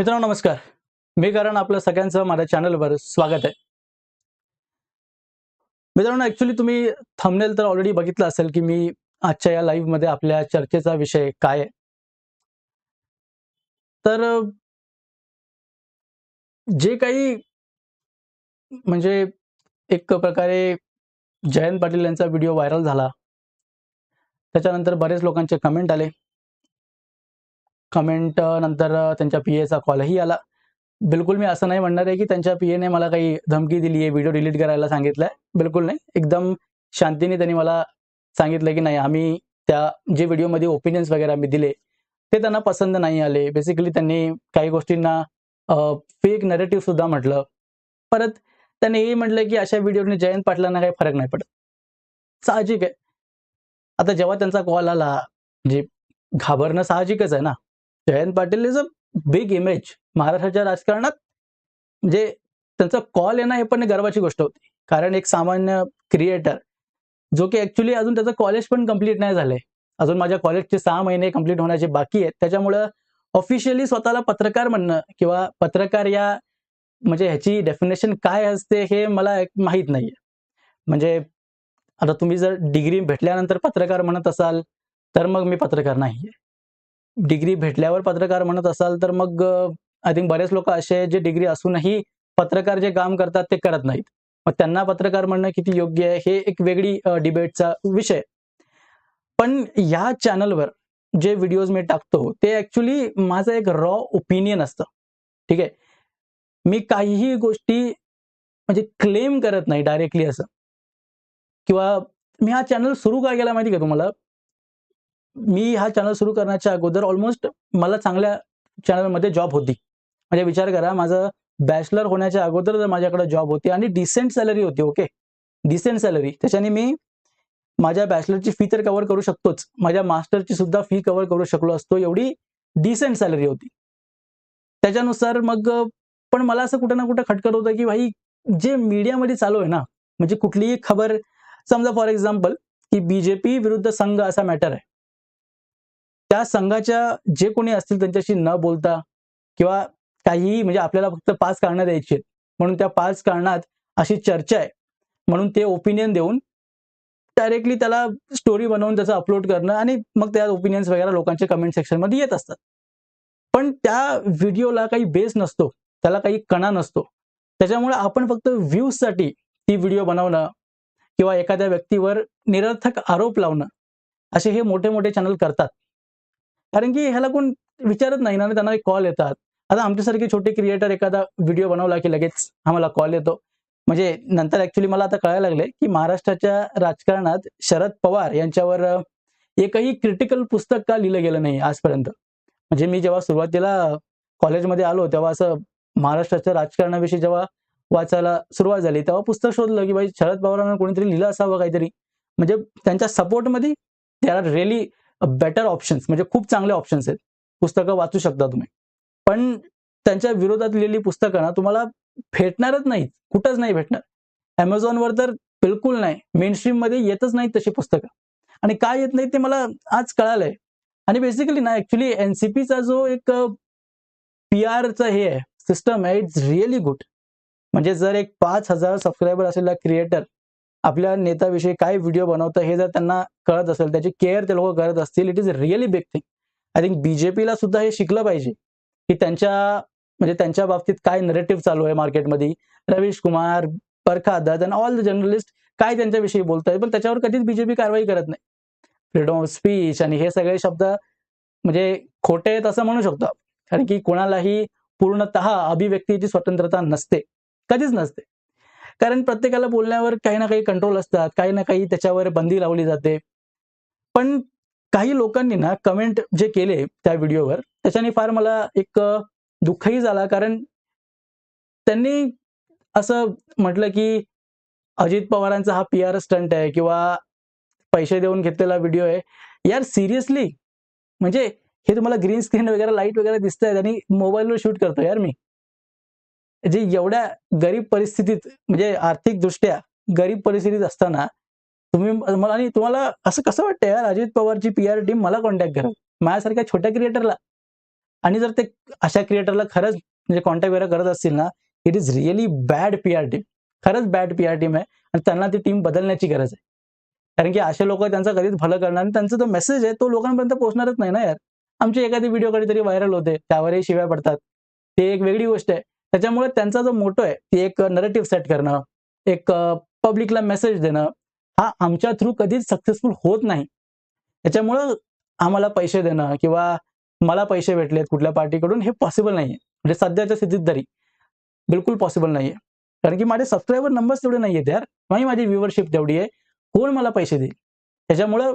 मित्रांनो नमस्कार. मी कारण आपलं सगळ्यांचं माझ्या चॅनलवर स्वागत आहे. मित्रांनो ऍक्च्युली तुम्ही थंबनेल तर ऑलरेडी बघितलं असेल की मी आजच्या या लाईव्हमध्ये आपल्या चर्चेचा विषय काय आहे? तर जे काही म्हणजे एक प्रकारे जयंत पाटील यांचा व्हिडिओ व्हायरल झाला. त्याच्यानंतर बरेच लोकांचे कमेंट आले. कमेंट नंतर त्यांच्या पी एचा कॉलही आला. बिलकुल मी असं नाही म्हणणार आहे की त्यांच्या पी एने मला काही धमकी दिली आहे व्हिडिओ डिलीट करायला सांगितलंय. बिलकुल नाही. एकदम शांतीने त्यांनी मला सांगितलं की नाही आम्ही त्या जे व्हिडिओमध्ये ओपिनियन्स वगैरे आम्ही दिले ते त्यांना पसंत नाही आले. बेसिकली त्यांनी काही गोष्टींना फेक नरेटिव्ह सुद्धा म्हटलं. परत त्यांनी हे म्हटलं की अशा व्हिडिओने जयंत पाटलांना काही फरक नाही पडत. साहजिक आहे. आता जेव्हा त्यांचा कॉल आला म्हणजे घाबरणं साहजिकच आहे ना. Jayant Patil is a big image महाराष्ट्राच्या राजकारणात म्हणजे त्यांचा कॉल येणं हे पण गर्वाची गोष्ट होती. कारण एक सामान्य क्रिएटर जो की ऍक्च्युली अजून त्याचं कॉलेज पण कंप्लीट नाही झालंय. अजून माझ्या कॉलेजचे सहा महिने कंप्लीट होण्याचे बाकी आहेत. त्याच्यामुळं ऑफिशियली स्वतःला पत्रकार म्हणणं किंवा पत्रकार या म्हणजे ह्याची डेफिनेशन काय असते हे मला माहीत नाहीये. म्हणजे आता तुम्ही जर डिग्री भेटल्यानंतर पत्रकार म्हणत असाल तर मग मी पत्रकार नाहीये. डिग्री भेटल्यावर पत्रकार म्हणत असाल तर मग आय थिंक बरेच लोक असे जे डिग्री असूनही पत्रकार जे काम करतात ते करत नाहीत. मग त्यांना पत्रकार म्हणणं किती योग्य आहे हे एक वेगळी डिबेटचा विषय. पण या चॅनलवर जे व्हिडिओज मी टाकतो ते ऍक्च्युली माझं एक रॉ ओपिनियन असतं. ठीक आहे? मी काहीही गोष्टी म्हणजे क्लेम करत नाही डायरेक्टली असं. किंवा मी हा चॅनल सुरू का केला माहिती का तुम्हाला? मी हा चॅनल सुरू करण्याच्या अगोदर ऑलमोस्ट मला चांगल्या चॅनलमध्ये जॉब होती. म्हणजे विचार करा माझं बॅचलर होण्याच्या अगोदर जर माझ्याकडे जॉब होती आणि डिसेंट सॅलरी होती ओके डिसेंट सॅलरी त्याच्याने मी माझ्या बॅचलरची फी तर कव्हर करू शकतोच. माझ्या मास्टरची सुद्धा फी कव्हर करू शकलो असतो. एवढी डिसेंट सॅलरी होती. त्याच्यानुसार मग पण मला असं कुठं ना कुठं खटकत होतं की भाई जे मीडियामध्ये चालू आहे ना म्हणजे कुठलीही खबर समजा फॉर एक्झाम्पल की बीजेपी विरुद्ध संघ असा मॅटर आहे. त्या संघाच्या जे कोणी असतील त्यांच्याशी न बोलता किंवा काहीही म्हणजे आपल्याला फक्त पाच कारणं द्यायची आहेत. म्हणून त्या पाच कारणात अशी चर्चा आहे. म्हणून ते ओपिनियन देऊन डायरेक्टली त्याला स्टोरी बनवून त्याचं अपलोड करणं आणि मग त्या ओपिनियन्स वगैरे लोकांच्या कमेंट सेक्शनमध्ये येत असतात. पण त्या व्हिडिओला काही बेस नसतो. त्याला काही कणा नसतो. त्याच्यामुळे आपण फक्त व्ह्यूजसाठी ती व्हिडिओ बनवणं किंवा एखाद्या व्यक्तीवर निरर्थक आरोप लावणं असे हे मोठे मोठे चॅनल करतात. कारण की ह्याला कोण विचारत नाही ना त्यांना कॉल येतात. आता आमच्यासारखे छोटे क्रिएटर एखादा व्हिडिओ बनवला की लगेच आम्हाला कॉल येतो. म्हणजे नंतर ऍक्च्युली मला आता कळायला लागले की महाराष्ट्राच्या राजकारणात शरद पवार यांच्यावर एकही क्रिटिकल पुस्तक का लिहिलं गेलं नाही आजपर्यंत. म्हणजे मी जेव्हा सुरुवातीला कॉलेजमध्ये आलो तेव्हा असं महाराष्ट्राच्या राजकारणाविषयी जेव्हा वाचायला सुरुवात झाली तेव्हा पुस्तक शोधलं की भाई शरद पवारांना कोणीतरी लिहिलं असावं काहीतरी. म्हणजे त्यांच्या सपोर्टमध्ये त्याला रेली बेटर ऑप्शन्स म्हणजे खूप चांगले ऑप्शन्स आहेत. पुस्तकं वाचू शकता तुम्ही. पण त्यांच्या विरोधात लिहिलेली पुस्तकं ना तुम्हाला भेटणारच नाहीत. कुठंच नाही भेटणार. अमेझॉनवर तर बिलकुल नाही. मेन स्ट्रीममध्ये येतच नाहीत तशी पुस्तकं. आणि काय येत नाही ते मला आज कळालंय. आणि बेसिकली ना ऍक्च्युली एनसीपीचा जो एक पी आरचा हे आहे सिस्टम आहे इट्स रिअली गुड म्हणजे जर एक पाच हजार सबस्क्रायबर असलेला क्रिएटर आपल्या नेत्याविषयी काय व्हिडिओ बनवतं हे जर त्यांना कळत असेल त्याची केअर ते लोक करत असतील it is really big thing I think बीजेपीला सुद्धा हे शिकलं पाहिजे की त्यांच्या म्हणजे त्यांच्या बाबतीत काय नरेटिव्ह चालू आहे मार्केटमध्ये Ravish Kumar Barkha Dutt and all the journalist काय त्यांच्याविषयी बोलताय पण त्याच्यावर कधीच बीजेपी कारवाई करत नाही. फ्रीडम ऑफ स्पीच आणि हे सगळे शब्द म्हणजे खोटे आहेत असं म्हणू शकतो आपण. कारण की कोणालाही पूर्णतः अभिव्यक्तीची स्वतंत्रता नसते. कधीच नसते. कारण प्रत्येकाला बोलण्यावर काही ना काही कंट्रोल असतात काही ना काही त्याच्यावर बंदी लावली जाते. पण काही लोकांनी ना कमेंट जे केले त्या व्हिडिओवर त्याच्याने फार मला एक दुःखही झाला. कारण त्यांनी असं म्हटलं की अजित पवारांचा हा पी आर स्टंट आहे किंवा पैसे देऊन घेतलेला व्हिडिओ आहे. यार सिरियसली म्हणजे हे तुम्हाला ग्रीन स्क्रीन वगैरे लाइट वगैरे दिसत आहेत आणि मोबाईलवर शूट करतो यार मी. जे एवढ्या गरीब परिस्थितीत म्हणजे आर्थिक दृष्ट्या गरीब परिस्थितीत असताना तुम्ही मला आणि तुम्हाला असं कसं वाटतं यार? अजित पवारची पी आर टीम मला कॉन्टॅक्ट करा. माझ्यासारख्या छोट्या क्रिएटरला आणि जर ते अशा क्रिएटरला खरंच म्हणजे कॉन्टॅक्ट वगैरे करत असतील ना it is really bad P R team खरंच बॅड पी आर टीम आहे. आणि त्यांना ती टीम बदलण्याची गरज आहे. कारण की असे लोक त्यांचं कधीच भलं करणार आणि त्यांचा जो मेसेज आहे तो लोकांपर्यंत पोहोचणारच नाही ना यार. आमची एखादी व्हिडिओ कधीतरी व्हायरल होते. त्यावरही शिव्या पडतात. ते एक वेगळी गोष्ट आहे. त्याच्यामुळे त्यांचा जो मोटो आहे ती एक नरेटिव्ह सेट करणं एक पब्लिकला मेसेज देणं हा आमच्या थ्रू कधीच सक्सेसफुल होत नाही. त्याच्यामुळं आम्हाला पैसे देणं किंवा मला पैसे भेटलेत कुठल्या पार्टीकडून हे पॉसिबल नाहीये. म्हणजे सध्याच्या स्थितीत तरी. बिलकुल पॉसिबल नाहीये. कारण की माझे सबस्क्रायबर नंबर्स तेवढे नाहीयेत यार. नाही माझी व्ह्युअरशिप तेवढी आहे. कोण मला पैसे देईल? त्याच्यामुळं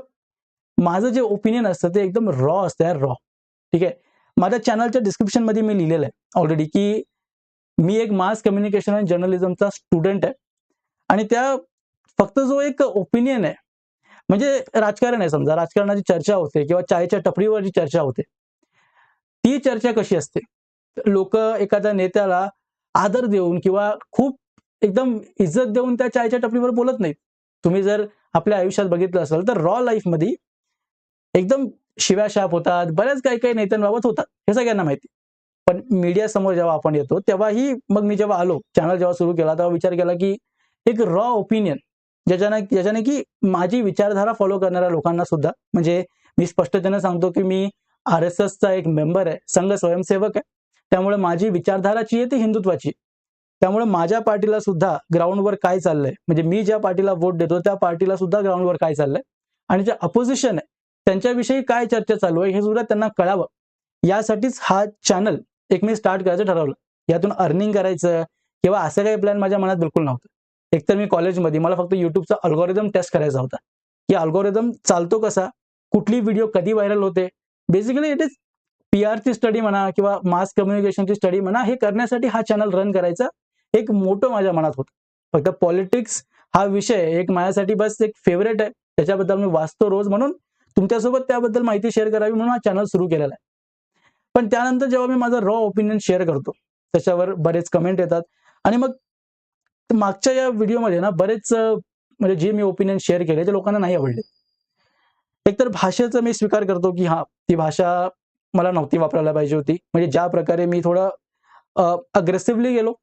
माझं जे ओपिनियन असतं ते एकदम रॉ असतं यार रॉ ठीक आहे? माझ्या चॅनलच्या डिस्क्रिप्शनमध्ये मी लिहिलेलं आहे ऑलरेडी की मी एक मास कम्युनिकेशन आणि जर्नलिझमचा स्टुडंट आहे. आणि त्या फक्त जो एक ओपिनियन आहे म्हणजे राजकारण आहे समजा राजकारणाची चर्चा होते किंवा चायच्या टपरीवर जी चर्चा होते. ती चर्चा कशी असते? लोक एखाद्या नेत्याला आदर देऊन किंवा खूप एकदम इज्जत देऊन त्या चायच्या टपरीवर बोलत नाहीत. तुम्ही जर आपल्या आयुष्यात बघितलं असेल तर रॉ लाईफमध्ये एकदम शिव्या शाप होतात बऱ्याच काही काही नेत्यांबाबत होतात हे सगळ्यांना माहिती. पण मीडिया समोर जेव्हा आपण येतो तेव्हाही मग मी जेव्हा आलो चॅनल जेव्हा सुरू केला तेव्हा विचार केला की एक रॉ ओपिनियन ज्याच्याने ज्याच्याने की माझी विचारधारा फॉलो करणाऱ्या लोकांना सुद्धा म्हणजे मी स्पष्टतेने सांगतो की मी आर एस एसचा एक मेंबर आहे संघ स्वयंसेवक आहे. त्यामुळे माझी विचारधाराची आहे ती हिंदुत्वाची. त्यामुळे माझ्या पार्टीला सुद्धा ग्राउंडवर काय चाललंय? म्हणजे मी ज्या पार्टीला वोट देतो त्या पार्टीला सुद्धा ग्राउंडवर काय चाललंय? आणि जे अपोजिशन आहे त्यांच्याविषयी काय चर्चा चालू आहे हे सुद्धा त्यांना कळावं. यासाठीच हा चॅनल एक मी स्टार्ट करायचं ठरवलं. यातून अर्निंग करायचं किंवा असं काही प्लॅन माझ्या मनात बिलकुल नव्हतं. एकतर मी कॉलेजमध्ये मला फक्त युट्यूबचा अल्गोरिदम टेस्ट करायचा होता. की अल्गोरिदम चालतो कसा? कुठली व्हिडिओ कधी व्हायरल होते? बेसिकली इट इज पी आरची स्टडी म्हणा किंवा मास कम्युनिकेशनची स्टडी म्हणा हे करण्यासाठी हा चॅनल रन करायचा एक मोठं माझ्या मनात होतं. फक्त पॉलिटिक्स हा विषय एक माझ्यासाठी बस एक फेवरेट आहे. त्याच्याबद्दल मी वाचतो रोज म्हणून. तुमच्यासोबत त्याबद्दल माहिती शेअर करावी म्हणून हा चॅनल सुरू केलेला आहे. पण त्यानंतर जेव्हा मी माझा रॉ ओपिनियन शेअर करतो त्याच्यावर बरेच कमेंट येतात. आणि मग मागच्या या व्हिडिओमध्ये ना बरेच म्हणजे जे मी ओपिनियन शेअर केले ते लोकांना नाही आवडले. एकतर भाषेचा मी स्वीकार करतो की हा ती भाषा मला नव्हती वापरायला पाहिजे होती. म्हणजे ज्या प्रकारे मी थोडं अग्रेसिव्हली गेलो.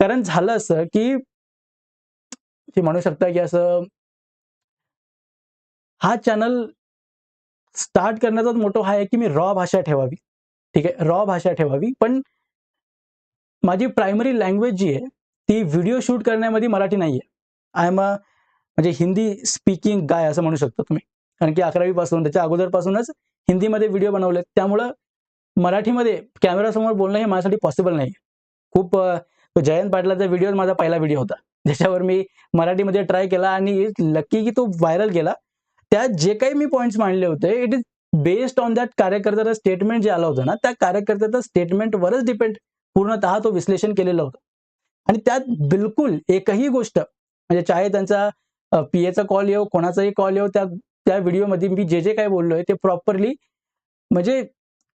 कारण झालं असं की ते म्हणू शकता की असं हा चॅनल स्टार्ट करण्याचा मोठो हा आहे की मी रॉ भाषा ठेवावी. ठीक आहे? रॉ भाषा ठेवावी. पण माझी प्रायमरी लँग्वेज जी आहे ती व्हिडिओ शूट करण्यामध्ये मराठी नाही आहे आय एम अ म्हणजे हिंदी स्पीकिंग गाय असं म्हणू शकता तुम्ही. कारण की अकरावी पासून त्याच्या अगोदरपासूनच हिंदीमध्ये व्हिडिओ बनवले त्यामुळं मराठीमध्ये कॅमेरासमोर बोलणं हे माझ्यासाठी पॉसिबल नाही खूप तो जयंत पाटलाचा व्हिडिओ माझा पहिला व्हिडिओ होता. ज्याच्यावर मी मराठीमध्ये ट्राय केला आणि लकी की तो व्हायरल गेला त्यात जे काही मी पॉईंट्स मांडले होते it is based on that कार्यकर्त्याचं statement जे आलं होतं ना त्या कार्यकर्त्याचं स्टेटमेंटवरच डिपेंड पूर्णतः तो विश्लेषण केलेलं होतं. आणि त्यात बिलकुल एकही गोष्ट म्हणजे चाहे त्यांचा पीएचा कॉल येऊ कोणाचाही कॉल येऊ त्या त्या व्हिडिओमध्ये मी जे जे काही बोललोय ते प्रॉपरली म्हणजे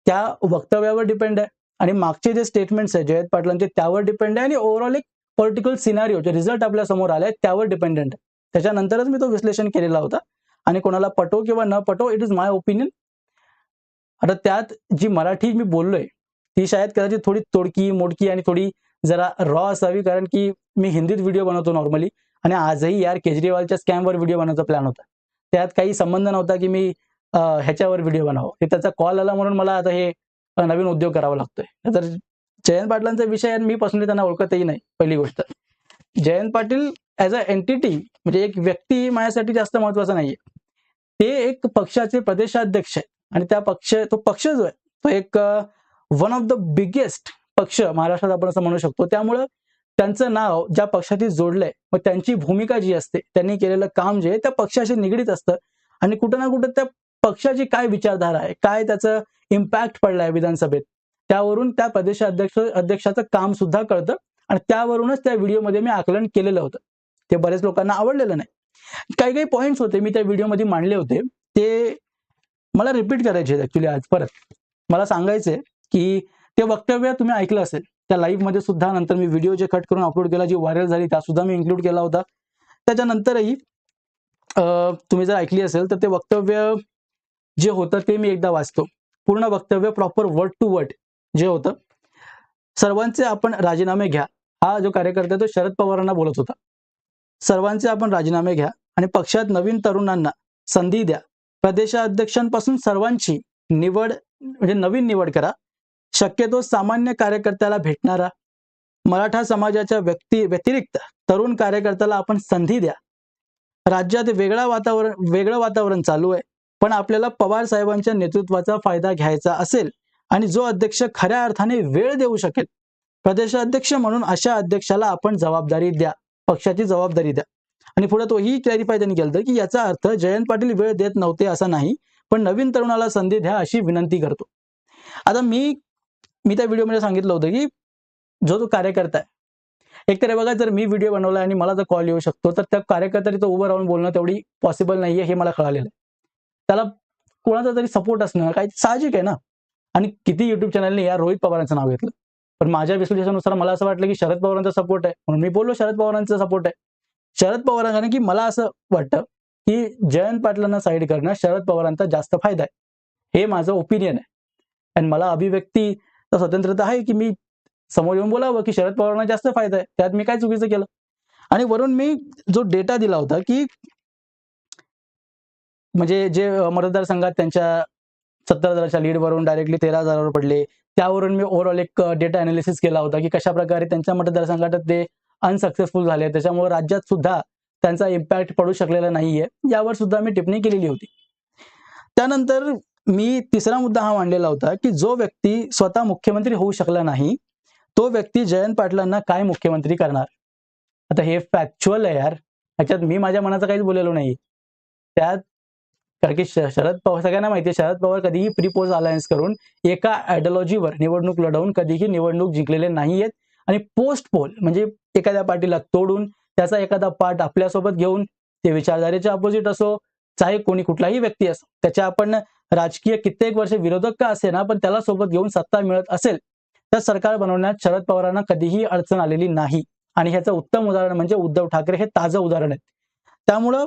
त्या वक्तव्यावर डिपेंड आहे. आणि मागचे जे स्टेटमेंट्स आहे जयंत पाटलांचे त्यावर डिपेंड आहे. आणि ओव्हरऑल एक पर्टिक्युलर सिनारिओ जे रिझल्ट आपल्यासमोर आलाय त्यावर डिपेंडंट आहे. त्याच्यानंतरच मी तो विश्लेषण केलेला होता. आणि कोणाला पटो किंवा न पटो इट इज माय ओपिनियन आता त्यात जी मराठी मी बोललोय ती शायद कदाचित थोडी तोडकी मोडकी आणि थोडी जरा रॉ असावी कारण की मी हिंदीत व्हिडिओ बनवतो नॉर्मली आणि आजही यार केजरीवालच्या स्कॅमवर व्हिडिओ बनवायचा प्लॅन होता. त्यात काही संबंध नव्हता की मी ह्याच्यावर व्हिडिओ बनावं हे त्याचा कॉल आला म्हणून मला आता हे नवीन उद्योग करावा लागतोय. तर जयंत पाटलांचा विषय मी पर्सनली त्यांना ओळखतही नाही पहिली गोष्ट. Jayant Patil as a entity म्हणजे एक व्यक्ती माझ्यासाठी जास्त महत्त्वाचा नाहीये. ते एक पक्षाचे प्रदेशाध्यक्ष आहे आणि त्या पक्ष तो पक्ष जो आहे तो एक वन ऑफ द बिगेस्ट पक्ष महाराष्ट्रात आपण असं म्हणू शकतो. त्यामुळं त्यांचं नाव ज्या पक्षाशी जोडलंय मग त्यांची भूमिका जी असते त्यांनी केलेलं काम जे आहे त्या पक्षाशी निगडीत असतं. आणि कुठं ना कुठं त्या पक्षाची काय विचारधारा आहे काय त्याचं इम्पॅक्ट पडलाय विधानसभेत त्यावरून त्या प्रदेशाध्यक्ष अध्यक्षाचं काम सुद्धा कळतं. आणि त्यावरूनच त्या व्हिडिओमध्ये मी आकलन केलेलं होतं. ते बरेच लोकांना आवडलेलं नाही. काही काही पॉईंट्स होते मी त्या व्हिडिओमध्ये मांडले होते. ते मला रिपीट करायचे ऍक्च्युली आज परत. मला सांगायचंय की ते वक्तव्य तुम्ही ऐकलं असेल त्या लाईव्हमध्ये सुद्धा नंतर मी व्हिडिओ जे कट करून अपलोड केला जी व्हायरल झाली त्या सुद्धा मी इन्क्लूड केला होता. त्याच्यानंतरही तुम्ही जर ऐकली असेल तर ते वक्तव्य जे होतं ते मी एकदा वाचतो. पूर्ण वक्तव्य प्रॉपर वर्ड टू वर्ड जे होतं सर्वांचे आपण राजीनामे घ्या. हा जो कार्यकर्ता तो शरद पवारांना बोलत होता. सर्वांचे आपण राजीनामे घ्या आणि पक्षात नवीन तरुणांना संधी द्या. प्रदेशाध्यक्षांपासून सर्वांची निवड म्हणजे नवीन निवड करा. शक्यतो सामान्य कार्यकर्त्याला भेटणारा मराठा समाजाच्या व्यक्ती व्यतिरिक्त तरुण कार्यकर्त्याला आपण संधी द्या. राज्यात वेगळा वातावरण वेगळं वातावरण चालू आहे पण आपल्याला पवार साहेबांच्या नेतृत्वाचा फायदा घ्यायचा असेल आणि जो अध्यक्ष खऱ्या अर्थाने वेळ देऊ शकेल प्रदेशाध्यक्ष म्हणून अशा अध्यक्षाला आपण जबाबदारी द्या. पक्षाची जबाबदारी द्या. आणि पुढे तोही क्लॅरिफाय त्यांनी केलं होतं की याचा अर्थ जयंत पाटील वेळ देत नव्हते असा नाही पण नवीन तरुणाला संधी द्या अशी विनंती करतो. आता मी मी त्या व्हिडिओमध्ये सांगितलं होतं की जो तो कार्यकर्ता आहे एकतर बघा जर मी व्हिडिओ बनवला आणि मला जर कॉल येऊ शकतो तर त्या कार्यकर्त्याने तो उभं राहून बोलणं तेवढी पॉसिबल नाहीये हे मला कळालेलं आहे. त्याला कोणाचा तरी सपोर्ट असणं काही साहजिक आहे ना? आणि किती युट्यूब चॅनलने या रोहित पवारांचं नाव घेतलं? पण माझ्या विश्लेषणानुसार मला असं वाटलं की शरद पवारांचा सपोर्ट आहे. म्हणून मी बोललो शरद पवारांचा सपोर्ट आहे. शरद पवारांना की मला असं वाटतं की जयंत पाटलांना साईड करणं शरद पवारांचा जास्त फायदा आहे. हे माझं ओपिनियन आहे. आणि मला अभिव्यक्ती स्वतंत्रता आहे की मी समोर येऊन बोलावं की शरद पवारांना जास्त फायदा आहे. त्यात मी काय चुकीचं केलं? आणि वरून मी जो डेटा दिला होता की म्हणजे जे मतदारसंघात त्यांच्या सत्तर हजाराच्या लीडवरून डायरेक्टली तेरा हजारावर पडले त्यावरून मी ओव्हरऑल एक डेटा अनालिसिस केला होता की कशा प्रकारे त्यांच्या मतदारसंघात ते अनसक्सेसफुल झाले. त्याच्यामुळे राज्यात सुद्धा त्यांचा इम्पॅक्ट पडू शकलेला नाहीये. यावर सुद्धा मी टिप्पणी केलेली होती. त्यानंतर मी तिसरा मुद्दा हा मांडलेला होता की जो व्यक्ती स्वतः मुख्यमंत्री होऊ शकला नाही तो व्यक्ती जयंत पाटलांना काय मुख्यमंत्री करणार? आता हे फॅक्च्युअल आहे यार. ह्याच्यात मी माझ्या मनाचं काहीच बोललेलो नाही त्यात कारण की शरद पवार सगळ्यांना माहिती आहे शरद पवार कधीही प्रीपोज अलायन्स करून एका आयडिओलॉजीवर निवडणूक लढवून कधीही निवडणूक जिंकलेले नाहीयेत आणि पोस्ट पोल म्हणजे एखाद्या पार्टीला तोडून त्याचा एखादा पार्ट आपल्यासोबत घेऊन ते विचारधारेच्या अपोजिट असो चाहे कोणी कुठलाही व्यक्ती असो त्याच्या आपण राजकीय कित्येक वर्ष विरोधक का असे ना पण त्याला सोबत घेऊन सत्ता मिळत असेल तर सरकार बनवण्यात शरद पवारांना कधीही अडचण आलेली नाही. आणि ह्याचं उत्तम उदाहरण म्हणजे उद्धव ठाकरे हे ताजं उदाहरण आहे त्यामुळं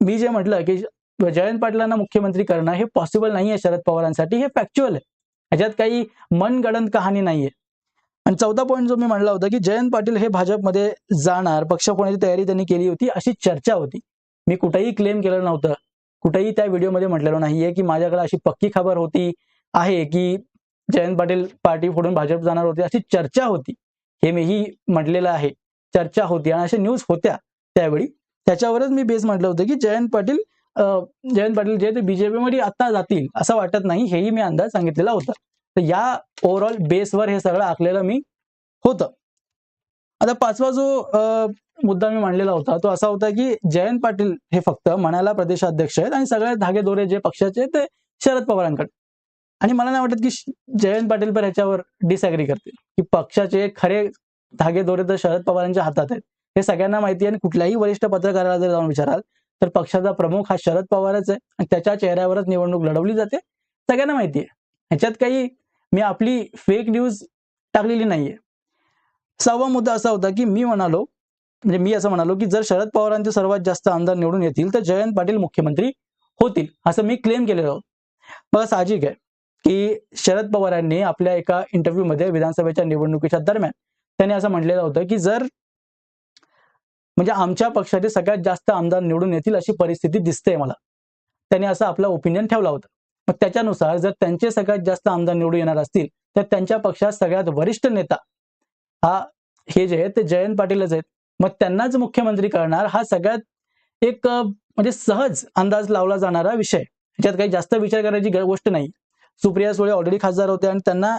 मी जे म्हटलं की जयंत पाटलांना मुख्यमंत्री करणं हे पॉसिबल नाहीये शरद पवारांसाठी. हे फॅक्च्युअल आहे. ह्याच्यात काही मनगडन कहाणी नाहीये. आणि चौथा पॉईंट जो मी म्हणला होता की जयंत पाटील हे भाजपमध्ये जाणार पक्ष होण्याची तयारी त्यांनी केली होती अशी चर्चा होती. मी कुठेही क्लेम केलं नव्हतं. कुठेही त्या व्हिडिओमध्ये म्हटलेलं नाहीये की माझ्याकडे अशी पक्की खबर होती आहे की जयंत पाटील पार्टी फोडून भाजप जाणार होते अशी चर्चा होती. हे मीही म्हटलेलं आहे. चर्चा होती आणि अशा न्यूज होत्या त्यावेळी. त्याच्यावरच मी बेस म्हटलं होतं की जयंत पाटील जयंत पाटील जे ते बीजेपीमध्ये आता जातील असं वाटत नाही हेही मी अंदाज सांगितलेला होता. तर या ओव्हरऑल बेसवर हे सगळं आखलेलं मी होतं. आता पाचवा जो मुद्दा मी मांडलेला होता तो असा होता की जयंत पाटील हे फक्त मनाला प्रदेशाध्यक्ष आहेत आणि सगळे धागेदोरे जे पक्षाचे ते शरद पवारांकडे. आणि मला नाही वाटत की जयंत पाटील पण ह्याच्यावर डिसॅग्री करतील. की पक्षाचे खरे धागेदोरे तर शरद पवारांच्या हातात आहेत. हे सगळ्यांना माहिती आहे आणि कुठल्याही वरिष्ठ पत्रकाराला जर जाऊन विचाराल तर पक्षाचा प्रमुख हा शरद पवारच आहे. आणि त्याच्या चेहऱ्यावरच निवडणूक लढवली जाते. सगळ्यांना माहिती आहे. ह्याच्यात काही मी आपली फेक न्यूज टाकलेली नाहीये. सहावा मुद्दा असा होता की मी म्हणालो म्हणजे मी असं म्हणालो की जर शरद पवारांचे सर्वात जास्त आमदार निवडून येतील तर जयंत पाटील मुख्यमंत्री होतील असं मी क्लेम केलेलं आहोत बघा साहजिक आहे की शरद पवारांनी आपल्या एका इंटरव्ह्यूमध्ये विधानसभेच्या निवडणुकीच्या दरम्यान त्यांनी असं म्हटलेलं होतं की जर म्हणजे आमच्या पक्षाचे सगळ्यात जास्त आमदार निवडून येतील अशी परिस्थिती दिसते मला. त्यांनी असं आपला ओपिनियन ठेवला होता. मग त्याच्यानुसार जर त्यांचे सगळ्यात जास्त आमदार निवडून येणार असतील तर त्यांच्या पक्षात सगळ्यात वरिष्ठ नेता हा हे जे आहेत ते जयंत पाटीलच आहेत. मग त्यांनाच मुख्यमंत्री करणार हा सगळ्यात एक म्हणजे सहज अंदाज लावला जाणारा विषय. याच्यात काही जास्त विचार करायची गोष्ट नाही. सुप्रिया सुळे ऑलरेडी खासदार होते आणि त्यांना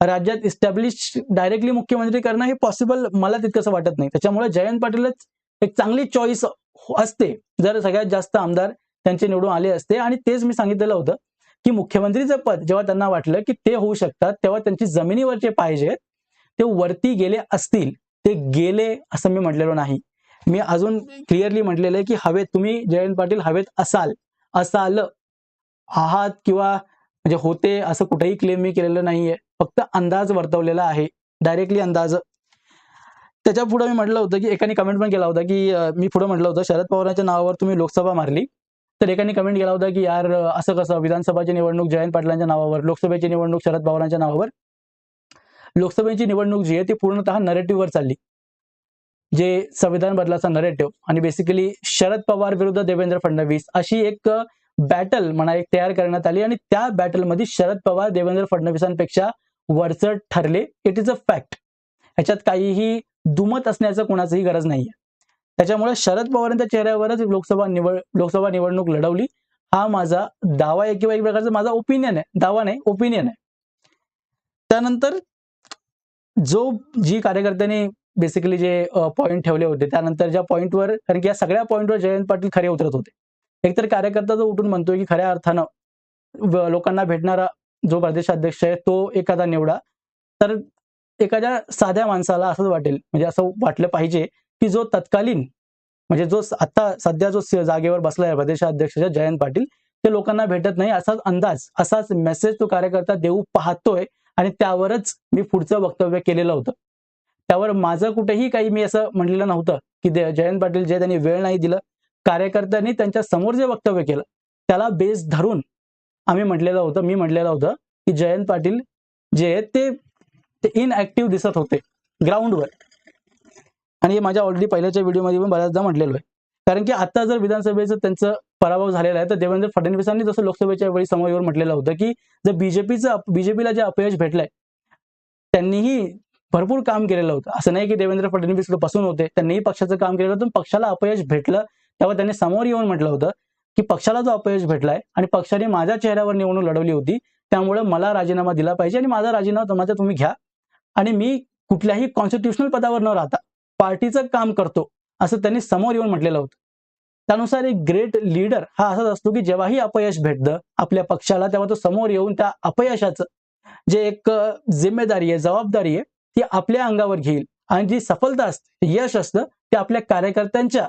राज्यात इस्टॅब्लिश डायरेक्टली मुख्यमंत्री करणं हे पॉसिबल मला तितकंसं वाटत नाही. त्याच्यामुळे जयंत पाटीलच एक चांगली चॉईस असते. जर सगळ्यात जास्त आमदार त्यांचे निवडून आले असते आणि तेच मी सांगितलेलं होतं की मुख्यमंत्रीचं पद जेव्हा त्यांना वाटलं की ते होऊ शकतात तेव्हा त्यांची जमिनीवरचे पाहिजेत ते वरती गेले असतील. ते गेले असं मी म्हटलेलो नाही. मी अजून क्लिअरली म्हटलेलं आहे की हवेत तुम्ही जयंत पाटील हवेत असाल असाल आहात किंवा म्हणजे होते असं कुठेही क्लेम मी केलेलं नाहीये. फक्त अंदाज वर्तवलेला आहे. डायरेक्टली अंदाज त्याच्या पुढे मी म्हटलं होतं की एकाने कमेंट पण केला होता की मी पुढे म्हटलं होतं शरद पवारांच्या नावावर तुम्ही लोकसभा मारली. तर एकाने कमेंट केला होता की यार असं कसं विधानसभाची निवडणूक जयंत पाटलांच्या नावावर लोकसभेची निवडणूक शरद पवारांच्या नावावर लोकसभेची निवडणूक जी आहे ती पूर्णतः नरेटिव्हवर चालली. जे संविधान बदलाचा नरेटिव्ह आणि बेसिकली शरद पवार विरुद्ध देवेंद्र फडणवीस अशी एक बॅटल म्हणा एक तयार करण्यात आली आणि त्या बॅटलमध्ये शरद पवार देवेंद्र फडणवीसांपेक्षा वरचढ ठरले. इट इज अ फॅक्ट ह्याच्यात काहीही दुमत असण्याचं कोणाचीही गरज नाहीये. त्याच्यामुळे शरद पवारांच्या चेहऱ्यावरच लोकसभा निवड लोकसभा निवडणूक लढवली. हा माझा दावा आहे किंवा एक प्रकारचा माझा ओपिनियन आहे. दावा नाही ओपिनियन आहे. त्यानंतर जो जी कार्यकर्त्यांनी बेसिकली जे पॉईंट ठेवले होते त्यानंतर ज्या पॉईंटवर कारण की या सगळ्या पॉईंटवर जयंत पाटील खरे उतरत होते. एकतर कार्यकर्ता जो उठून म्हणतोय की खऱ्या अर्थानं लोकांना भेटणारा जो प्रदेशाध्यक्ष आहे तो एखादा निवडा तर एखाद्या साध्या माणसाला असंच वाटेल म्हणजे असं वाटलं पाहिजे की जो तत्कालीन म्हणजे जो आता सध्या जो जागेवर बसला आहे प्रदेशाध्यक्ष जयंत पाटील ते लोकांना भेटत नाही असाच अंदाज असाच मेसेज तो कार्यकर्ता देऊ पाहतोय आणि त्यावरच मी पुढचं वक्तव्य केलेलं होतं. त्यावर माझं कुठेही काही मी असं म्हणलेलं नव्हतं की जयंत पाटील जे त्यांनी वेळ नाही दिलं कार्यकर्त्यांनी त्यांच्यासमोर जे वक्तव्य केलं त्याला बेस धरून आम्ही म्हटलेलं होतं मी म्हटलेलं होतं की जयंत पाटील जे आहेत ते ते इनऍक्टिव्ह दिसत होते. ग्राउंडवर आणि हे माझ्या ऑलरेडी पहिल्याच्या व्हिडिओमध्ये पण बऱ्याचदा म्हटलेलो आहे. कारण की आता जर विधानसभेचं त्यांचं पराभव झालेला आहे तर देवेंद्र फडणवीसांनी जसं लोकसभेच्या वेळी समोर येऊन म्हटलेलं होतं की जर बीजेपीचं बीजेपीला जे अपयश भेटलंय त्यांनीही भरपूर काम केलेलं होतं. असं नाही की देवेंद्र फडणवीसपासून होते त्यांनीही पक्षाचं काम केलेलं होतं. पक्षाला अपयश भेटलं तेव्हा त्यांनी समोर येऊन म्हटलं होतं की पक्षाला जो अपयश भेटलाय आणि पक्षाने माझ्या चेहऱ्यावर निवडणूक लढवली होती त्यामुळे मला राजीनामा दिला पाहिजे आणि माझा राजीनामा तुम्हाला तुम्ही घ्या. आणि मी कुठल्याही कॉन्स्टिट्युशनल पदावर न राहता पार्टीचं काम करतो असं त्यांनी समोर येऊन म्हटलेलं होतं. त्यानुसार एक ग्रेट लीडर हा असाच असतो की जेव्हाही अपयश भेटतं आपल्या पक्षाला तेव्हा तो समोर येऊन त्या अपयशाचं जे एक जिम्मेदारी आहे जबाबदारी आहे ती आपल्या अंगावर घेईल. आणि जी सफलता असते यश असतं ते आपल्या कार्यकर्त्यांच्या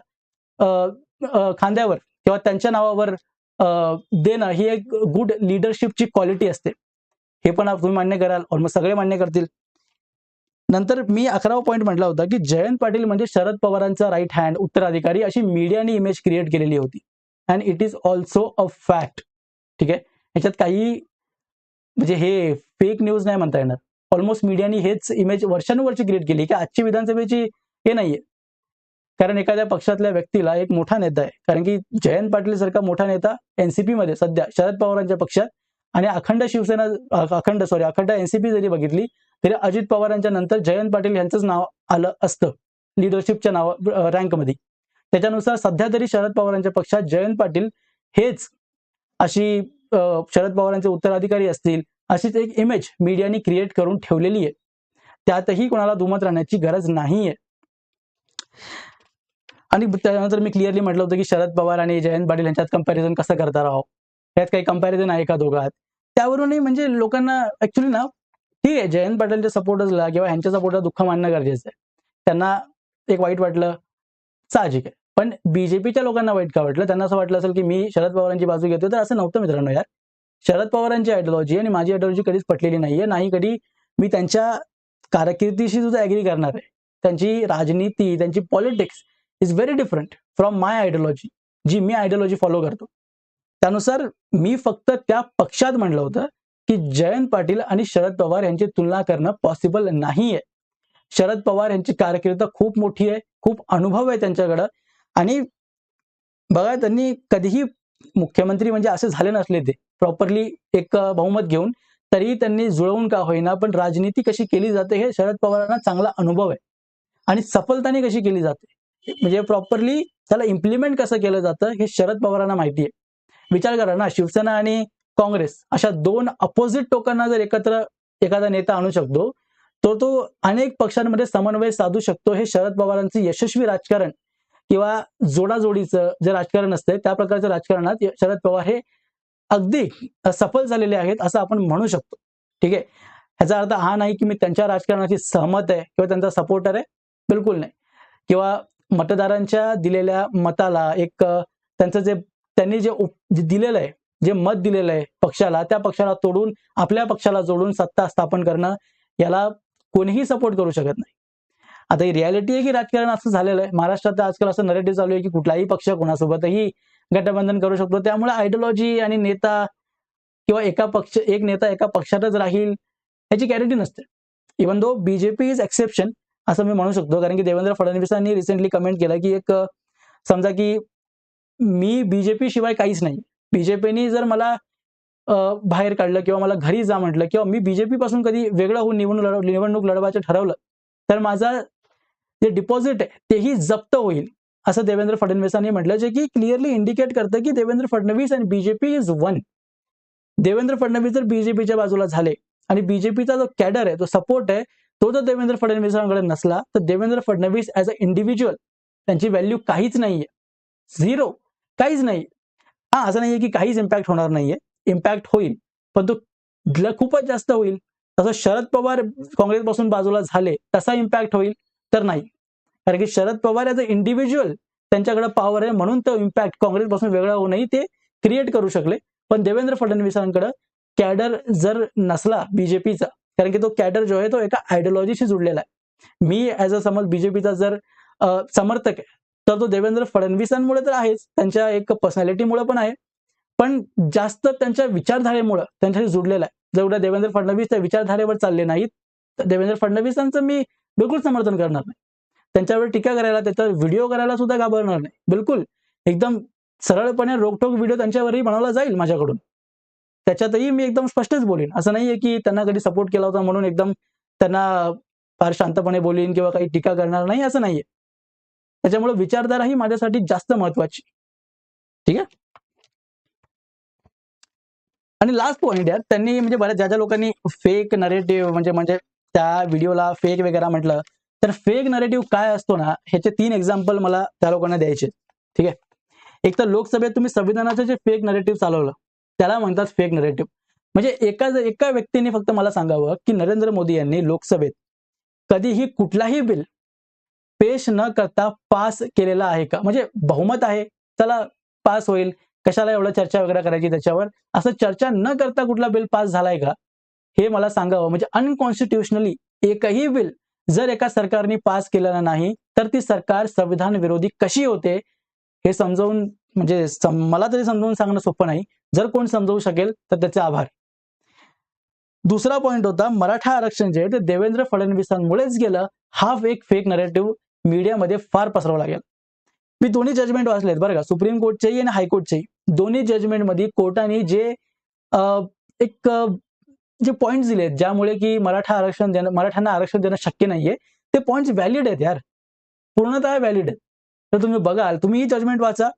खांद्यावर किंवा त्यांच्या नावावर देणं ही एक गुड लिडरशिपची क्वालिटी असते. हे पण आप- तुम्ही मान्य कराल ऑलमोस्ट सगळे मान्य करतील. नंतर मी अकरावा पॉईंट म्हटला होता की जयंत पाटील म्हणजे शरद पवारांचा राईट हँड उत्तराधिकारी अशी मीडियाने इमेज क्रिएट केलेली होती. And it is also a fact ठीक आहे? ह्याच्यात काही म्हणजे हे फेक न्यूज नाही म्हणता येणार. ऑलमोस्ट मीडियाने हेच इमेज वर्षानुवर्षी क्रिएट केली की आजची विधानसभेची हे नाहीये. कारण एखाद्या पक्षातल्या व्यक्तीला एक मोठा नेता आहे. कारण की जयंत पाटील सारखा मोठा नेता एनसीपी मध्ये सध्या शरद पवारांच्या पक्षात आणि अखंड शिवसेना अखंड सॉरी अखंड एनसीपी जरी बघितली तरी अजित पवारांच्या नंतर जयंत पाटील यांचंच नाव आलं असतं. लिडरशिपच्या नाव रँकमध्ये त्याच्यानुसार सध्या तरी शरद पवारांच्या पक्षात जयंत पाटील हेच अशी शरद पवारांचे उत्तराधिकारी असतील अशीच एक इमेज मीडियाने क्रिएट करून ठेवलेली आहे. त्यातही कोणाला दुमत राहण्याची गरज नाहीये. आणि त्यानंतर मी क्लिअरली म्हटलं होतं की शरद पवार आणि जयंत पाटील यांच्यात कंपॅरिझन कसं करता राहो? यात काही कंपॅरिझन आहे का दोघात? त्यावरूनही म्हणजे लोकांना ऍक्च्युली ना ठीक आहे जयंत पाटीलच्या सपोर्टर्सला किंवा ह्यांच्या सपोर्टला दुःख मानणं गरजेचं आहे. त्यांना एक वाईट वाटलं साहजिक आहे. पण बीजेपीच्या लोकांना वाईट का वाटलं? त्यांना असं वाटलं असेल की मी शरद पवारांची बाजू घेतो तर असं नव्हतं मित्रांनो यार. शरद पवारांची आयडिओलॉजी आणि माझी आयडिओलॉजी कधीच पटलेली नाहीये नाही कधी मी त्यांच्या कारकिर्दीशी सुद्धा ॲग्री करणार आहे. त्यांची राजनीती त्यांची politics is very different from my ideology जी मी आयडिओलॉजी फॉलो करतो. त्यानुसार मी फक्त त्या पक्षात म्हणलं होतं की जयंत पाटील आणि शरद पवार यांची तुलना करणं पॉसिबल नाहीये. शरद पवार यांची कारकीर्द खूप मोठी आहे खूप अनुभव आहे त्यांच्याकडं. आणि बघा त्यांनी कधीही मुख्यमंत्री म्हणजे असे झाले नसले ते. प्रॉपरली एक बहुमत घेऊन तरी त्यांनी जुळवून का होईना पण राजनीती कशी केली जाते हे शरद पवारांना चांगला अनुभव आहे. आणि सफलताने कशी केली जाते? म्हणजे प्रॉपरली त्याला इम्प्लिमेंट कसं केलं जातं हे शरद पवारांना माहिती आहे. विचार करा ना शिवसेना आणि काँग्रेस अशा दोन अपोजिट टोकांना जर एकत्र एखादा नेता आणू शकतो तो तो अनेक पक्षांमध्ये समन्वय साधू शकतो. हे शरद पवारांचं यशस्वी राजकारण किंवा जोडाजोडीचं जे राजकारण असतंय त्या प्रकारच्या राजकारणात शरद पवार हे अगदी सफल झालेले आहेत असं आपण म्हणू शकतो. ठीक आहे? ह्याचा अर्थ हा नाही की मी त्यांच्या राजकारणाशी सहमत आहे किंवा त्यांचा सपोर्टर आहे. बिलकुल नाही. किंवा मतदारांच्या दिलेल्या मताला एक त्यांचं जे त्यांनी जे उप- जे दिलेलं आहे जे मत दिलेलं आहे पक्षाला त्या पक्षाला तोडून आपल्या पक्षाला जोडून सत्ता स्थापन करणं याला कोणीही सपोर्ट करू शकत नाही. आता ही रियालिटी आहे की राजकारण असं झालेलं आहे. महाराष्ट्रात आजकाल असं नरेटिव्ह चालू आहे की कुठलाही पक्ष कोणासोबतही गठबंधन करू शकतो. त्यामुळे आयडिओलॉजी आणि नेता किंवा एका पक्ष एक नेता एका पक्षातच राहील याची गॅरंटी नसते. Even though BJP is exception असं मी म्हणू शकतो. कारण की देवेंद्र फडणवीसांनी रिसेंटली कमेंट केलं की एक समजा की मी बीजेपी शिवाय काहीच नाही. बीजेपीने जर मला बाहेर काढलं किंवा मला घरी जा म्हटलं किंवा मी बीजेपी पासून कधी वेगळं होऊन निवडणूक लढ निवडणूक लढवायचं ठरवलं तर माझा जे डिपॉझिट आहे तेही जप्त होईल. असं देवेंद्र फडणवीसांनी म्हटलं जे की क्लिअरली इंडिकेट करतं की देवेंद्र फडणवीस आणि BJP is one Devendra Fadnavis जर बीजेपीच्या बाजूला झाले आणि बीजेपीचा जो कॅडर आहे जो सपोर्ट आहे तो जर देवेंद्र फडणवीसांकडे नसला तर Devendra Fadnavis as a individual त्यांची व्हॅल्यू काहीच नाहीये. झिरो काहीच नाही. हा असं नाहीये की काहीच इम्पॅक्ट होणार नाहीये. इम्पॅक्ट होईल पण तो खूपच जास्त होईल. तसं शरद पवार काँग्रेसपासून बाजूला झाले तसा इम्पॅक्ट होईल तर नाही. कारण की Sharad Pawar as a individual त्यांच्याकडे पॉवर आहे म्हणून तो इम्पॅक्ट काँग्रेसपासून वेगळा होऊनही ते क्रिएट करू शकले. पण देवेंद्र फडणवीसांकडे कॅडर जर नसला बीजेपीचा कारण की तो कॅडर जो आहे तो एका आयडिओलॉजीशी जुडलेला आहे. मी ॲज अ समज बीजेपीचा जर समर्थक आहे तर तो देवेंद्र फडणवीसांमुळे तर आहेच. त्यांच्या एक पर्सनॅलिटीमुळे पण आहे. पण जास्त त्यांच्या विचारधारेमुळं त्यांच्याशी जुडलेला आहे. जेवढ्या देवेंद्र फडणवीस त्या विचारधारेवर चालले नाहीत तर देवेंद्र फडणवीसांचं मी बिलकुल समर्थन करणार नाही. त्यांच्यावर टीका करायला त्याचा व्हिडिओ करायला सुद्धा घाबरणार नाही. बिलकुल. एकदम सरळपणे रोकटोक व्हिडिओ त्यांच्यावरही बनवला जाईल माझ्याकडून. त्याच्यातही मी एकदम स्पष्टच बोलेन. असं नाहीये की त्यांना कधी सपोर्ट केला होता म्हणून एकदम त्यांना फार शांतपणे बोलेन किंवा काही टीका करणार नाही असं नाहीये. त्याच्यामुळे विचारधारा ही माझ्यासाठी जास्त महत्वाची. ठीक आहे? आणि लास्ट पॉइंट यार त्यांनी म्हणजे बऱ्याच ज्या ज्या लोकांनी फेक नरेटिव्ह म्हणजे म्हणजे त्या व्हिडिओला फेक वगैरे म्हटलं तर फेक नरेटिव्ह काय असतो ना ह्याचे तीन एक्झाम्पल मला त्या लोकांना द्यायचे. ठीक आहे? एक तर लोकसभेत तुम्ही संविधानाचं जे फेक नरेटिव्ह चालवलं त्याला म्हणतात फेक नरेटिव्ह म्हणजे एका एका व्यक्तीने फक्त मला सांगावं की नरेंद्र मोदी यांनी लोकसभेत कधीही कुठलाही बिल पेश न करता पास केलेला आहे का? म्हणजे बहुमत आहे चला पास होईल. कशाला एवढं चर्चा वगैरे करायची त्याच्यावर? असं चर्चा न करता कुठला बिल पास झालाय का? हे मला सांगावं. म्हणजे अनकॉन्स्टिट्युशनली एकही बिल जर एका सरकारने पास केलेला नाही तर ती सरकार संविधान विरोधी कशी होते? हे समजावून म्हणजे सम- मला तरी समजावून सांगणं सोपं नाही. जर कोण समजावू शकेल तर त्याचे आभार. दुसरा पॉइंट होता मराठा आरक्षण जे आहे ते देवेंद्र फडणवीसांमुळेच गेलं. हा एक फेक नरेटिव्ह मीडियामध्ये फार पसरावं लागेल. मी दोन्ही जजमेंट वाचलेत बरं का. सुप्रीम कोर्टचेही आणि हायकोर्टचेही दोन्ही जजमेंटमध्ये कोर्टाने जे एक जे पॉईंट्स दिलेत ज्यामुळे की मराठा आरक्षण देणं मराठ्यांना आरक्षण देणं शक्य नाहीये ते पॉईंट्स व्हॅलिड आहेत यार. पूर्णतः व्हॅलिड आहेत. तर तुम्ही बघाल तुम्ही ही जजमेंट वाचा.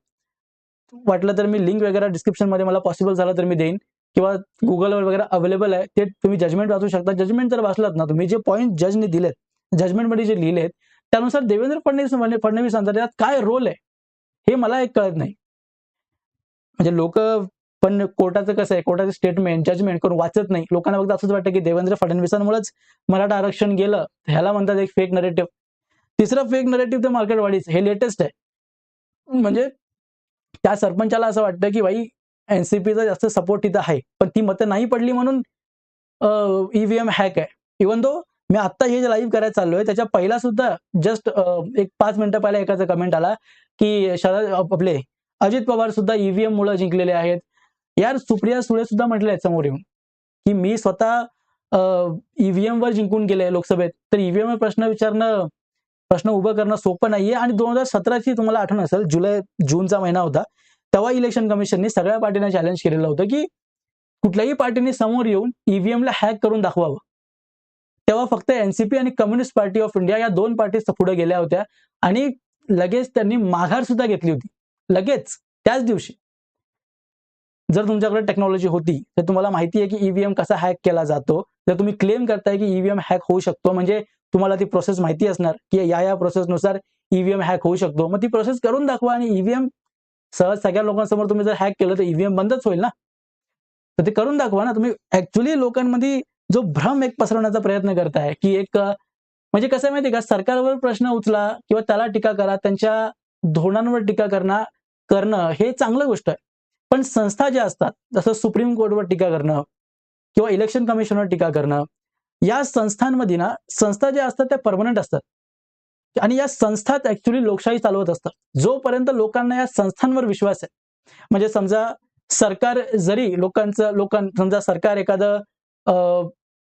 वाटलं तर मी लिंक वगैरे डिस्क्रिप्शनमध्ये मला पॉसिबल झालं तर मी देईन. किंवा गुगलवर वगैरे अवेलेबल आहे ते तुम्ही जजमेंट वाचू शकता. जजमेंट जर वाचलात ना तुम्ही जे पॉईंट जजने दिलेत जजमेंटमध्ये जे लिहिलेत त्यानुसार देवेंद्र फडणवीस फडणवीस यांचा काय रोल आहे? हे मला एक कळत नाही. म्हणजे लोक पण कोर्टाचं कसं आहे कोर्टाचं स्टेटमेंट जजमेंट करून वाचत नाही. लोकांना फक्त असंच वाटतं की देवेंद्र फडणवीसांमुळेच मराठा आरक्षण गेलं. ह्याला म्हणतात एक फेक नरेटिव्ह तिसरं फेक नरेटिव्ह ते मार्केटवाडीच हे लेटेस्ट आहे. म्हणजे त्या सरपंचाला असं वाटतं की भाई एनसीपीचा जास्त सपोर्ट तिथं आहे. पण ती मतं नाही पडली म्हणून ईव्हीएम हॅक आहे. इवन दो मी आता हे जे लाईव्ह करायला चाललोय त्याच्या पहिला सुद्धा जस्ट एक पाच मिनिटं पहिला एकाचा कमेंट आला की शरद आपले अजित पवार सुद्धा ईव्हीएम मुळे जिंकलेले आहेत. यार सुप्रिया सुळे सुद्धा म्हटले आहेत समोर येऊन की मी स्वतः ईव्हीएम वर जिंकून गेले लोकसभेत. तर ईव्हीएम वर प्रश्न विचारणं प्रश्न उभं करणं सोपं नाहीये आणि दोन हजार सतराची तुम्हाला आठवण असेल जुलै जूनचा महिना होता तेव्हा इलेक्शन कमिशनने सगळ्या पार्टीने चॅलेंज केलेलं होतं की कुठल्याही पार्टीने समोर येऊन ईव्हीएमला हॅक करून दाखवावं. तेव्हा फक्त एनसीपी आणि कम्युनिस्ट पार्टी ऑफ इंडिया या दोन पार्टी पुढे गेल्या होत्या. आणि लगेच त्यांनी माघार सुद्धा घेतली होती. लगेच त्याच दिवशी. जर तुमच्याकडे टेक्नॉलॉजी होती तर तुम्हाला माहिती आहे की ईव्हीएम कसा हॅक केला जातो. जर तुम्ही क्लेम करताय की ईव्हीएम हॅक होऊ शकतो म्हणजे तुम्हाला ती प्रोसेस माहिती असणार की या या प्रोसेसनुसार ईव्हीएम हॅक होऊ शकतो. मग ती प्रोसेस करून दाखवा आणि ईव्हीएम सहज सगळ्या लोकांसमोर तुम्ही जर हॅक केलं तर ईव्हीएम बंदच होईल ना? तर ते करून दाखवा ना. तुम्ही ऍक्च्युली लोकांमध्ये जो भ्रम एक पसरवण्याचा प्रयत्न करताय की एक म्हणजे कसं आहे माहिती का? सरकारवर प्रश्न उचला किंवा त्याला टीका करा त्यांच्या धोरणांवर टीका करणं करणं हे चांगलं गोष्ट आहे. पण संस्था ज्या असतात जसं सुप्रीम कोर्टवर टीका करणं किंवा इलेक्शन कमिशनवर टीका करणं या संस्थांमध्ये ना संस्था ज्या असतात त्या परमनंट असतात. आणि या संस्थात ऍक्च्युली लोकशाही चालवत असतात जोपर्यंत लोकांना या संस्थांवर विश्वास आहे म्हणजे समजा सरकार जरी लोकांचं लोकां समजा सरकार एखादं अं,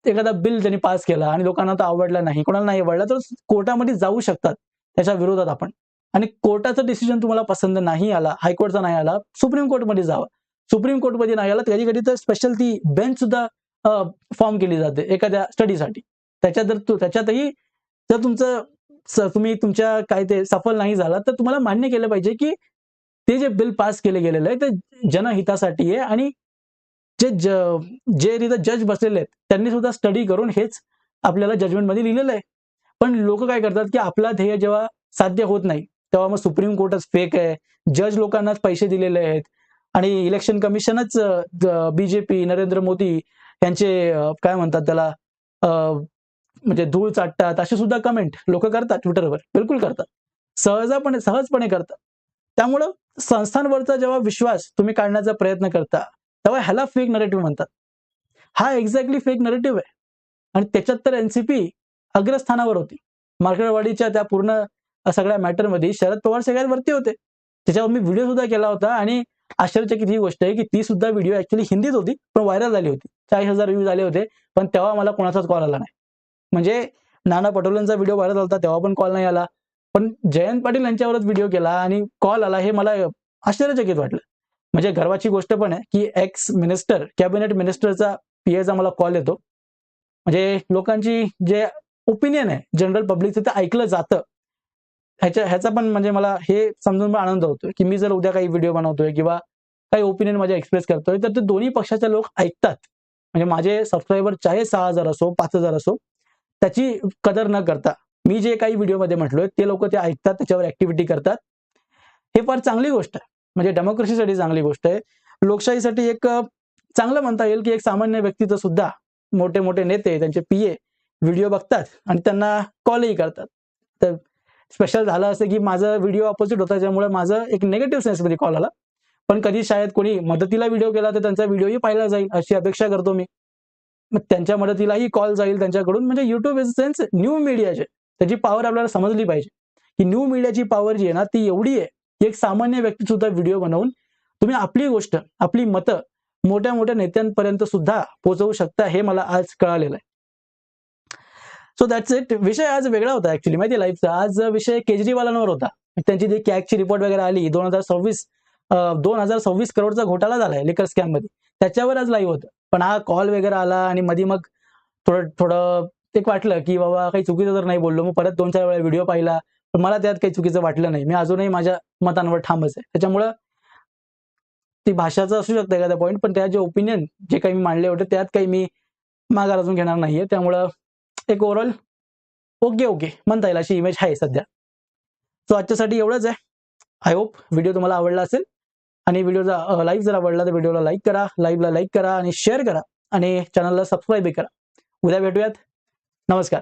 एखादा बिल त्यांनी पास केला आणि लोकांना तो आवडला नाही कोणाला नाही आवडला तर कोर्टामध्ये जाऊ शकतात त्याच्या विरोधात आपण. आणि कोर्टाचं डिसिजन तुम्हाला पसंत नाही आला हायकोर्टचा नाही आला सुप्रीम कोर्टमध्ये जावं. सुप्रीम कोर्टमध्ये नाही आला कधी कधी तर स्पेशल ती बेंच सुद्धा फॉर्म केली जाते एखाद्या स्टडीसाठी त्याच्यात जर त्याच्यातही जर तुमचं तुम्ही तुमच्या काय ते सफल नाही झाला तर तुम्हाला मान्य केलं पाहिजे की ते जे बिल पास केले गेलेलं आहे ते जनहितासाठी आहे आणि जे ज- जे तिथं जज बसलेले आहेत त्यांनी सुद्धा स्टडी करून हेच आपल्याला जजमेंटमध्ये लिहिलेलं आहे पण लोक काय करतात की आपला ध्येय जेव्हा साध्य होत नाही तेव्हा मग सुप्रीम कोर्टच फेक आहे जज लोकांनाच पैसे दिलेले आहेत आणि इलेक्शन कमिशनच बीजेपी नरेंद्र मोदी यांचे काय म्हणतात त्याला म्हणजे धूळ चाटतात असे सुद्धा कमेंट लोक करतात ट्विटरवर बिलकुल करतात. सहजपणे सहजपणे करतात. त्यामुळं संस्थांवरचा जेव्हा विश्वास तुम्ही काढण्याचा प्रयत्न करता तेव्हा ह्याला फेक नरेटिव्ह म्हणतात. हा एक्झॅक्टली फेक नरेटिव्ह आहे. आणि त्याच्यात तर एनसीपी अग्रस्थानावर होती. मार्केटवाडीच्या त्या पूर्ण सगळ्या मॅटरमध्ये शरद पवार सगळ्यात वरती होते. त्याच्यावर मी व्हिडिओ सुद्धा केला होता आणि आश्चर्यचकित ही गोष्ट आहे की ती सुद्धा व्हिडिओ ऍक्च्युली हिंदीत होती पण व्हायरल झाली होती. चाळीस हजार व्ह्यूज आले होते पण तेव्हा मला कोणाचाच कॉल आला नाही. म्हणजे नाना पटोलेंचा व्हिडिओ व्हायरल होता तेव्हा पण कॉल नाही आला. पण जयंत पाटील यांच्यावरच व्हिडिओ केला आणि कॉल आला हे मला आश्चर्यचकित वाटलं. म्हणजे गर्वाची गोष्ट पण आहे की एक्स मिनिस्टर कॅबिनेट मिनिस्टरचा पीएचा मला कॉल येतो. म्हणजे लोकांची जे ओपिनियन आहे जनरल पब्लिकचं ते ऐकलं जातं. ह्याच्या ह्याचा पण म्हणजे मला हे समजून पण आनंद होतोय की मी जर उद्या काही व्हिडिओ बनवतोय किंवा काही ओपिनियन माझे एक्सप्रेस करतोय तर ते दोन्ही पक्षाचे लोक ऐकतात. म्हणजे माझे सबस्क्रायबर चाहे सहा हजार असो पाच हजार असो त्याची कदर न करता मी जे काही व्हिडिओमध्ये म्हटलोय ते लोक ते ऐकतात त्याच्यावर ऍक्टिव्हिटी करतात. हे फार चांगली गोष्ट आहे. म्हणजे डेमोक्रेसीसाठी चांगली गोष्ट आहे. लोकशाहीसाठी एक चांगलं म्हणता येईल की एक सामान्य व्यक्तीचं सुद्धा मोठे मोठे नेते त्यांचे पीए व्हिडिओ बघतात आणि त्यांना कॉलही करतात. तर स्पेशल झालं असं की माझा व्हिडिओ अपोजिट होता त्यामुळे माझं एक निगेटिव्ह सेन्समध्ये कॉल आला. पण कधी शाळेत कोणी मदतीला व्हिडिओ केला तर त्यांचा व्हिडिओही पाहिला जाईल अशी अपेक्षा करतो मी. मग त्यांच्या मदतीलाही कॉल जाईल त्यांच्याकडून. म्हणजे युट्यूब इज सेन्स न्यू मीडियाचे त्याची पॉवर आपल्याला समजली पाहिजे. की न्यू मीडियाची पॉवर जी आहे ना ती एवढी आहे एक सामान्य व्यक्ती सुद्धा व्हिडिओ बनवून तुम्ही आपली गोष्ट आपली मतं मोठ्या मोठ्या नेत्यांपर्यंत सुद्धा पोहोचवू शकता हे मला आज कळालेलं आहे. सो दॅट्स इट विषय आज वेगळा होता ऍक्च्युली माहिती लाईफचा आज विषय केजरीवालांवर होता. त्यांची जी कॅगची रिपोर्ट वगैरे आली दोन हजार सव्वीस दोन हजार सव्वीस करोडचा घोटाळा झालाय लिकर स्कॅममध्ये. त्याच्यावर आज लाईव्ह होतं. पण हा कॉल वगैरे आला आणि मध्ये मग थोडं थोडं एक वाटलं की बाबा काही चुकीचं तर नाही बोललो. मग परत दोन चार वेळा व्हिडिओ पाहिला. पण मला त्यात काही चुकीचं वाटलं नाही. मी अजूनही माझ्या मतांवर ठामच आहे. त्याच्यामुळं ती भाषाचं असू शकतं एखादा पॉईंट पण त्या जे ओपिनियन जे काही मी मांडले होते त्यात काही मी माघार अजून घेणार नाहीये. त्यामुळं एक ओव्हरऑल ओके ओके म्हणता येईल अशी इमेज आहे सध्या. सो आजच्यासाठी एवढंच आहे. आय होप व्हिडिओ तुम्हाला आवडला असेल. आणि व्हिडिओचा लाईव्ह जर आवडला तर व्हिडिओला लाईक करा. लाईव्हला लाईक करा आणि शेअर करा. आणि चॅनलला सबस्क्राईबही करा. उद्या भेटूयात. नमस्कार.